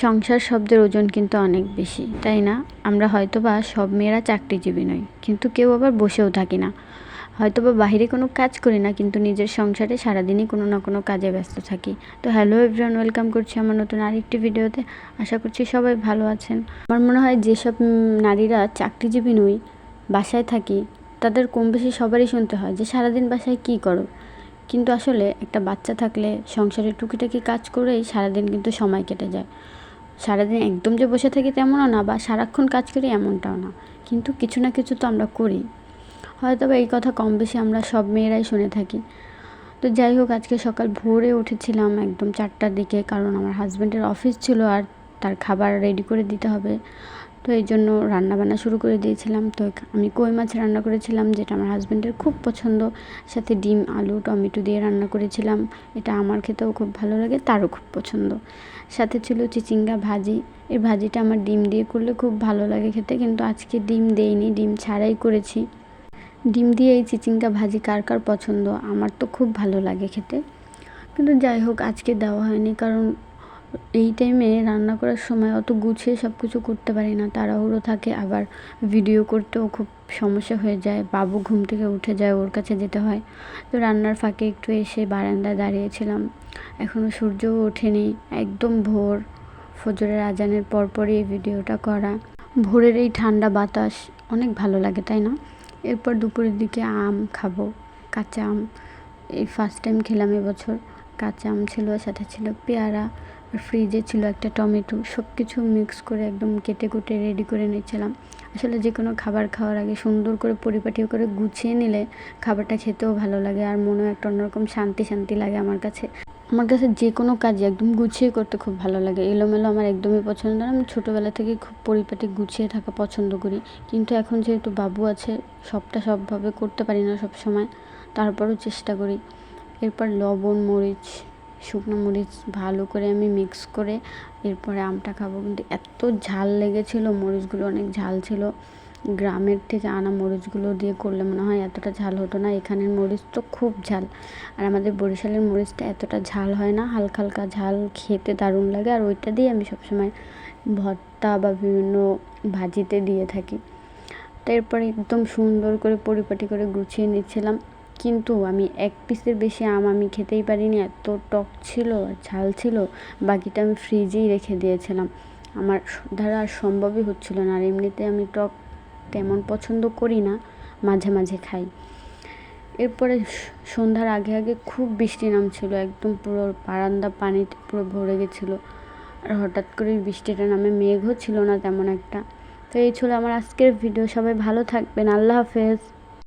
সংসার শব্দের ওজন কিন্তু অনেক বেশি, তাই না? আমরা হয়তো বা সব মেয়েরা চাকরিজীবী নই, কিন্তু কেউ আবার বসেও থাকি না। হয়তো বা বাহিরে কোনো কাজ করি না, কিন্তু নিজের সংসারে সারাদিনই কোনো না কোনো কাজে ব্যস্ত থাকি। তো হ্যালো এভরিওয়ান, ওয়েলকাম করছি আমার নতুন আরেকটি ভিডিওতে। আশা করছি সবাই ভালো আছেন। আমার মনে হয় যেসব নারীরা চাকরিজীবী নই, বাসায় থাকি, তাদের কম বেশি সবারই শুনতে হয় যে সারাদিন বাসায় কী করো। কিন্তু আসলে একটা বাচ্চা থাকলে সংসারে টুকিটাকি কাজ করেই সারাদিন কিন্তু সময় কেটে যায়। সারাদিন একদম যে বসে থাকি তেমনও না বা সারাক্ষণ কাজ করি এমনটাও না। কিন্তু কিছু না কিছু তো আমরা করি। হয়তো বা এই কথা কম বেশি আমরা সব মেয়েরাই শুনে থাকি। তো যাই হোক, আজকে সকাল ভোরে উঠেছিলাম একদম চারটার দিকে কারণ আমার হাজব্যান্ডের অফিস ছিল আর তার খাবার রেডি করে দিতে হবে। তো এই জন্য রান্না বান্না শুরু করে দিয়েছিলাম। তো আমি কই মাছ রান্না করেছিলাম, যেটা আমার হাজব্যান্ডের খুব পছন্দ। সাথে ডিম, আলু, টমেটো দিয়ে রান্না করেছিলাম। এটা আমার খেতেও খুব ভালো লাগে, তারও খুব পছন্দ। সাথে ছিল চিচিঙ্গা ভাজি। এই ভাজিটা আমার ডিম দিয়ে করলে খুব ভালো লাগে খেতে, কিন্তু আজকে ডিম দেইনি, ডিম ছাড়াই করেছি। ডিম দিয়ে এই চিচিঙ্গা ভাজি কার কার পছন্দ? আমার তো খুব ভালো লাগে খেতে। কিন্তু যাই হোক, আজকে দেওয়া হয়নি, কারণ এই টাইমে রান্না করার সময় অত গুছিয়ে সব কিছু করতে পারি না। তাড়াহুড়ো থাকে, আবার ভিডিও করতেও খুব সমস্যা হয়ে যায়। বাবু ঘুম থেকে উঠে যায়, ওর কাছে যেতে হয়। তো রান্নার ফাঁকে একটু এসে বারান্দায় দাঁড়িয়েছিলাম। এখনও সূর্যও ওঠেনি, একদম ভোর। ফজরের আজানের পরপরই এই ভিডিওটা করা। ভোরের এই ঠান্ডা বাতাস, অনেক ভালো লাগে, তাই না? এরপর দুপুরের দিকে আম খাব, কাঁচা আম। এই ফার্স্ট টাইম খেলাম এবছর। কাঁচা আম ছিল সাথে ছিল পেয়ারা। ফ্রিজে ছিল একটা টমেটো সব কিছু মিক্স করে একদম কেটে কুটে রেডি করে নিচ্ছিলাম। আসলে যে কোনো খাবার খাওয়ার আগে সুন্দর করে পরিপাটি করে গুছিয়ে নিলে খাবারটা খেতেও ভালো লাগে আর মনেও একটা অন্যরকম শান্তি শান্তি লাগে আমার কাছে। আমার কাছে যে কোনো কাজ একদম গুছিয়ে করতে খুব ভালো লাগে। এলোমেলো আমার একদমই পছন্দ না। আমি ছোটোবেলা থেকে খুব পরিপাটি গুছিয়ে থাকা পছন্দ করি। কিন্তু এখন যেহেতু বাবু আছে, সবটা সবভাবে করতে পারি না সব সময় তারপরও চেষ্টা করি। এরপর লবণ, মরিচ শুকনো মরিচ ভালো করে আমি মিক্স করে এরপরে আমটা খাব। কিন্তু এত ঝাল লেগেছিলো, মরিচগুলো অনেক ঝাল ছিল। গ্রামের থেকে আনা মরিচগুলো দিয়ে করলে মনে হয় এতটা ঝাল হতো না। এখানের মরিচ তো খুব ঝাল। আর আমাদের বরিশালের মরিচটা এতটা ঝাল হয় না, হালকা হালকা ঝাল খেতে দারুণ লাগে। আর ওইটা দিয়ে আমি সবসময় ভর্তা বা বিভিন্ন ভাজিতে দিয়ে থাকি। তারপরে একদম সুন্দর করে পরিপাটি করে গুছিয়ে নিচ্ছিলাম। কিন্তু আমি এক পিসের বেশি আম আমি খেতেই পারিনি। এত টক ছিল, ঝাল ছিল, বাকিটা আমি ফ্রিজেই রেখে দিয়েছিলাম। আমার দ্বারা আর সম্ভবই হচ্ছিল না আর এমনিতে আমি টক তেমন পছন্দ করি না, মাঝে মাঝে খাই। এরপরে সন্ধ্যার আগে আগে খুব বৃষ্টি নামছিল, একদম পুরো বারান্দা পানিতে পুরো ভরে গেছিল। আর হঠাৎ করে বৃষ্টিটা নামে মেঘও ছিল না তেমন একটা। তো এই ছিল আমার আজকের ভিডিও, সবাই ভালো থাকবেন, আল্লাহ হাফেজ।